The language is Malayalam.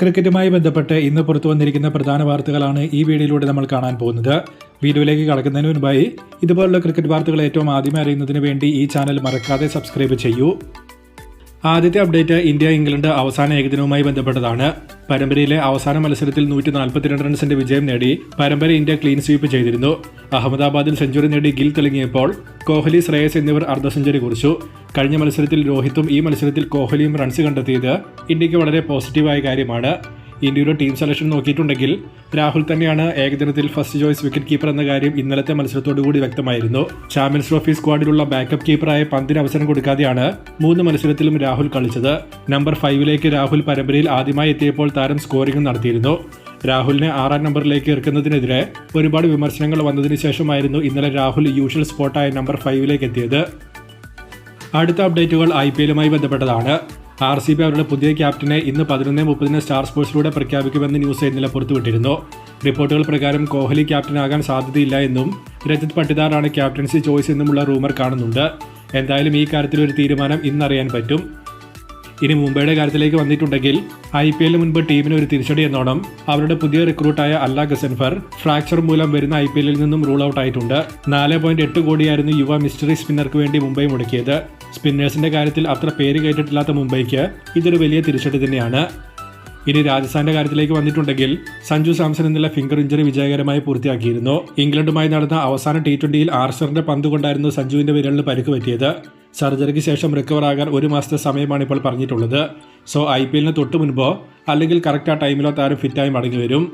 ക്രിക്കറ്റുമായി ബന്ധപ്പെട്ട് ഇന്ന് പുറത്തു വന്നിരിക്കുന്ന പ്രധാന വാർത്തകളാണ് ഈ വീഡിയോയിലൂടെ നമ്മൾ കാണാൻ പോകുന്നത്. വീഡിയോയിലേക്ക് കടക്കുന്നതിന് മുൻപായി ഇതുപോലുള്ള ക്രിക്കറ്റ് വാർത്തകൾ ഏറ്റവും ആദ്യമേ അറിയുന്നതിന് വേണ്ടി ഈ ചാനൽ മറക്കാതെ സബ്സ്ക്രൈബ് ചെയ്യൂ. ആദ്യത്തെ അപ്ഡേറ്റ് ഇന്ത്യ ഇംഗ്ലണ്ട് അവസാന ഏകദിനവുമായി ബന്ധപ്പെട്ടതാണ്. പരമ്പരയിലെ അവസാന മത്സരത്തിൽ നൂറ്റി നാൽപ്പത്തിരണ്ട് റൺസിന്റെ വിജയം നേടി പരമ്പര ഇന്ത്യ ക്ലീൻ സ്വീപ്പ് ചെയ്തിരുന്നു. അഹമ്മദാബാദിൽ സെഞ്ചുറി നേടി ഗിൽ തെളിങ്ങിയപ്പോൾ കോഹ്ലി ശ്രേയസ് എന്നിവർ അർദ്ധ സെഞ്ചുറി കുറിച്ചു. കഴിഞ്ഞ മത്സരത്തിൽ രോഹിത്തും ഈ മത്സരത്തിൽ കോഹ്ലിയും റൺസ് കണ്ടെത്തിയത് ഇന്ത്യയ്ക്ക് വളരെ പോസിറ്റീവായ കാര്യമാണ്. ഇന്ത്യയുടെ ടീം സെലക്ഷൻ നോക്കിയിട്ടുണ്ടെങ്കിൽ രാഹുൽ തന്നെയാണ് ഏകദിനത്തിൽ ഫസ്റ്റ് ചോയ്സ് വിക്കറ്റ് കീപ്പർ എന്ന കാര്യം ഇന്നലത്തെ മത്സരത്തോടുകൂടി വ്യക്തമായിരുന്നു. ചാമ്പ്യൻസ് ട്രോഫി സ്ക്വാഡിലുള്ള ബാക്കപ്പ് കീപ്പറായ പന്തിന് അവസരം കൊടുക്കാതെയാണ് മൂന്ന് മത്സരത്തിലും രാഹുൽ കളിച്ചത്. നമ്പർ ഫൈവിലേക്ക് രാഹുൽ പരമ്പരയിൽ ആദ്യമായി എത്തിയപ്പോൾ താരം സ്കോറിംഗ് നടത്തിയിരുന്നു. രാഹുലിനെ ആറാം നമ്പറിലേക്ക് ഇറക്കുന്നതിനെതിരെ ഒരുപാട് വിമർശനങ്ങൾ വന്നതിന് ശേഷമായിരുന്നു ഇന്നലെ രാഹുൽ യൂഷ്വൽ സ്പോട്ടായ നമ്പർ ഫൈവിലേക്ക് എത്തിയത്. അടുത്ത അപ്ഡേറ്റുകൾ ഐ പി എല്ലുമായി ബന്ധപ്പെട്ടതാണ്. ആർ സി ബി അവരുടെ പുതിയ ക്യാപ്റ്റനെ ഇന്ന് പതിനൊന്ന് മുപ്പതിന് സ്റ്റാർ സ്പോർട്സിലൂടെ പ്രഖ്യാപിക്കുമെന്ന് ന്യൂസ് ഇന്നലെ പുറത്തുവിട്ടിരുന്നു. റിപ്പോർട്ടുകൾ പ്രകാരം കോഹ്ലി ക്യാപ്റ്റനാകാൻ സാധ്യതയില്ല എന്നും രജത് പട്ടിദാറാണ് ക്യാപ്റ്റൻസി ചോയ്സ് എന്നുമുള്ള റൂമർ കാണുന്നുണ്ട്. എന്തായാലും ഈ കാര്യത്തിൽ ഒരു തീരുമാനം ഇന്നറിയാൻ പറ്റും. ഇനി മുംബൈയുടെ കാര്യത്തിലേക്ക് വന്നിട്ടുണ്ടെങ്കിൽ ഐ പി എല്ലിന് മുൻപ് ടീമിന് ഒരു തിരിച്ചടി എന്നോണം. അവരുടെ പുതിയ റിക്രൂട്ടായ അല്ല ഗസൻഫർ ഫ്രാക്ചർ മൂലം വരുന്ന ഐ പി എല്ലിൽ നിന്നും റൂൾ ഔട്ട് ആയിട്ടുണ്ട്. നാല് പോയിന്റ് എട്ട് കോടിയായിരുന്നു യുവ മിസ്റ്ററി സ്പിന്നർക്ക് വേണ്ടി മുംബൈ മുടക്കിയത്. സ്പിന്നേഴ്സിന്റെ കാര്യത്തിൽ അത്ര പേര് കേട്ടിട്ടില്ലാത്ത മുംബൈക്ക് ഇതൊരു വലിയ തിരിച്ചടി തന്നെയാണ്. ഇനി രാജസ്ഥാന്റെ കാര്യത്തിലേക്ക് വന്നിട്ടുണ്ടെങ്കിൽ സഞ്ജു സാംസൺ എന്നുള്ള ഫിംഗർ ഇഞ്ചറി വിജയകരമായി പൂർത്തിയാക്കിയിരുന്നു. ഇംഗ്ലണ്ടുമായി നടന്ന അവസാന ടി ട്വന്റിയിൽ ആർസറിന്റെ പന്ത് കൊണ്ടായിരുന്നു സഞ്ജുവിന്റെ വിരലിന് പരിക്ക് പറ്റിയത്. സർജറിക്ക് ശേഷം റിക്കവർ ആകാൻ ഒരു മാസത്തെ സമയമാണ് ഇപ്പോൾ പറഞ്ഞിട്ടുള്ളത്. സോ ഐ പി എല്ലിന് തൊട്ട് മുൻപോ അല്ലെങ്കിൽ കറക്റ്റ് ആ ടൈമിലോ താരം ഫിറ്റായി മടങ്ങി വരും.